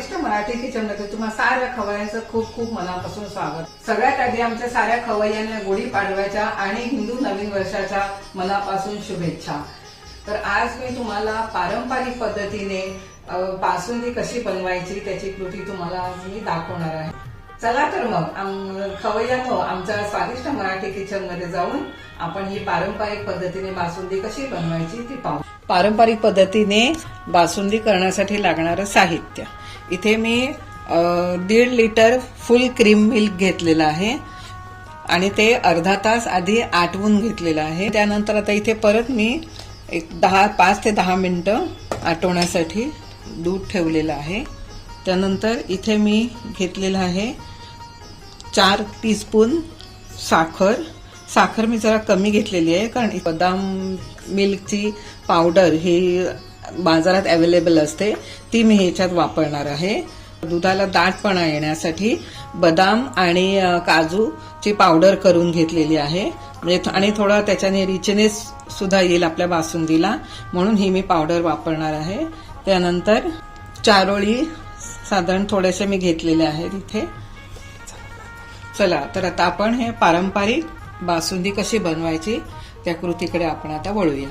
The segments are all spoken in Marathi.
आमच्या मराठी किचनमध्ये तुम्हाला साऱ्या खवयांचं खूप खूप मनापासून स्वागत. सगळ्यात आधी आमच्या साऱ्या खवय्यांना गुढी पाडव्याच्या आणि हिंदू नवीन वर्षाच्या मनापासून शुभेच्छा. तर आज मी तुम्हाला पारंपरिक पद्धतीने बासुंदी कशी बनवायची त्याची कृती तुम्हाला मी दाखवणार आहे. चला तर मग आम- खवय्यानो हो. आमच्या स्वादिष्ट मराठी किचनमध्ये जाऊन आपण ही पारंपरिक पद्धतीने बासुंदी कशी बनवायची ती पाहू. पारंपरिक पद्धतीने बासुंदी करण्यासाठी लागणारं साहित्य. इथे मी दीड लिटर फुल क्रीम मिल्क घेतलेलं आहे आणि ते अर्धा तास आधी आटवून घेतलेलं आहे. त्यानंतर आता इथे परत मी एक दहा पाच ते दहा मिनटं आटवण्यासाठी दूध ठेवलेलं आहे. त्यानंतर इथे मी घेतलेलं आहे चार टीस्पून साखर. साखर मी जरा कमी घेतलेली आहे कारण बदाम मिल्कची पावडर ही बाजारात अवेलेबल असते ती मी ह्याच्यात वापरणार आहे. दुधाला दाटपणा येण्यासाठी बदाम आणि काजूची पावडर करून घेतलेली आहे. म्हणजे आणि थोडा त्याच्याने रिचनेस सुद्धा येईल आपल्या बासुंदीला म्हणून ही मी पावडर वापरणार आहे. त्यानंतर चारोळी साधारण थोडेसे मी घेतलेले आहेत इथे. चला तर आता आपण हे पारंपरिक बासुंदी कशी बनवायची त्या कृतीकडे आपण आता वळूया.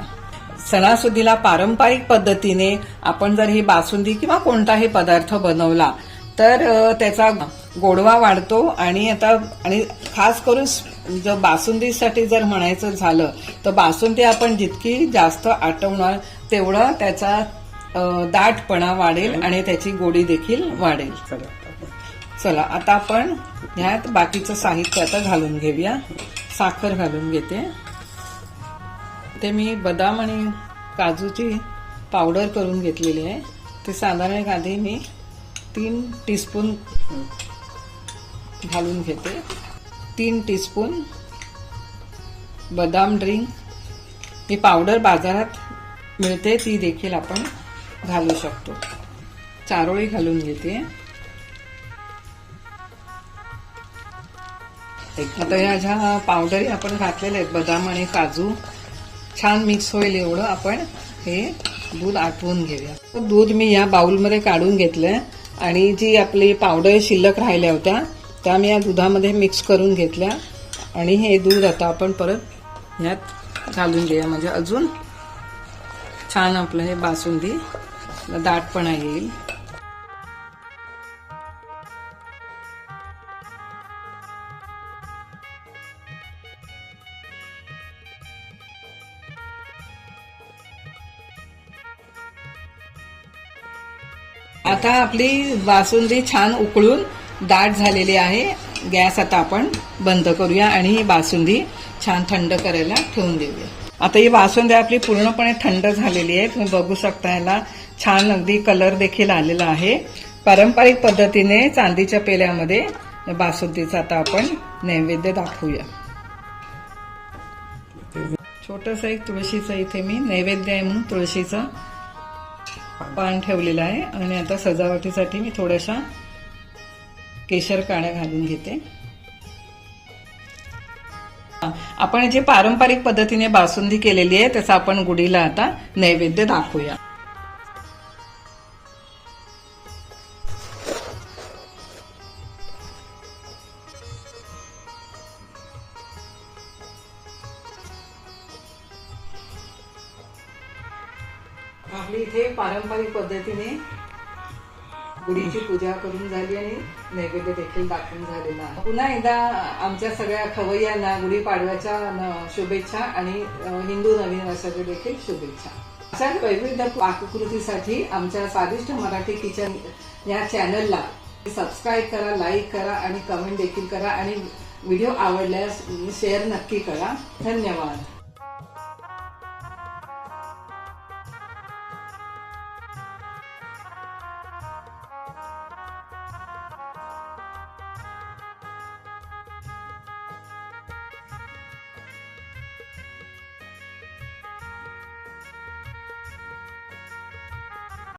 सणासुदीला पारंपरिक पद्धतीने आपण जर ही बासुंदी किंवा कोणताही पदार्थ बनवला तर त्याचा गोडवा वाढतो आणि आता आणि खास करून जर बासुंदीसाठी जर म्हणायचं झालं तर बासुंदी आपण जितकी जास्त आटवणार तेवढं त्याचा दाटपणा वाढेल आणि त्याची गोडी देखील वाढेल. चला आता आपण ह्यात बाकीचं साहित्य आता घालून घेऊया. साखर घालून घेते. ते मी बदाम आणि काजूची पावडर करून घेतलेली आहे. ते साधारण एक आधी मी तीन टीस्पून घालून घेते. तीन टीस्पून बदाम ड्रिंक. ही पावडर बाजारात मिळते ती देखील आपण घालू शकतो. चारोळी घालून घेते. आता ह्या ज्या पावडरी आपण घातलेल्या आहेत बदाम आणि काजू छान मिक्स होईल एवढं. आपण हे दूध आटवून घेऊया. तर दूध मी या बाउलमध्ये काढून घेतलंय आणि जी आपली पावडर शिल्लक राहिल्या होत्या त्या मी या दुधामध्ये मिक्स करून घेतल्या. आणि हे दूध आता आपण परत ह्यात घालून घेऊया म्हणजे अजून छान आपलं हे बासुंदी. दाटपणा येईल. आता आपली बासुंदी छान उकळून दाट झालेली आहे. गॅस आता आपण बंद करूया आणि ही बासुंदी छान थंड करायला ठेवून देऊया. आता ही बासुंदी आपली पूर्णपणे थंड झालेली आहे. तुम्ही बघू शकता याला. छान अगदी कलर देखील आलेला आहे. पारंपरिक पद्धतीने चांदीच्या पेल्यामध्ये बासुंदीचा आता आपण नैवेद्य दाखवूया. छोटस एक तुळशीचं इथे मी नैवेद्य आहे म्हणून तुळशीचं पान ठेवलेलं आहे. आणि आता सजावटीसाठी मी थोड्याशा केशर काड्या घालून घेते. आपण जे पारंपरिक पद्धतीने बासुंदी केलेली आहे त्याचा आपण गुढीला आता नैवेद्य दाखवूया. आपली इथे पारंपरिक पद्धतीने गुढीची पूजा करून झाली आणि नैवेद्य देखील दाखवून झालेला पुन्हा एकदा आमच्या सगळ्या खवय्यांना गुढीपाडव्याच्या शुभेच्छा आणि हिंदू नवीन वर्षाच्या देखील शुभेच्छा. अशाच वैविध्य पाककृतीसाठी आमच्या स्वादिष्ट मराठी किचन या चॅनलला सबस्क्राईब करा लाईक करा आणि कमेंट देखील करा आणि व्हिडिओ आवडल्यास शेअर नक्की करा. धन्यवाद.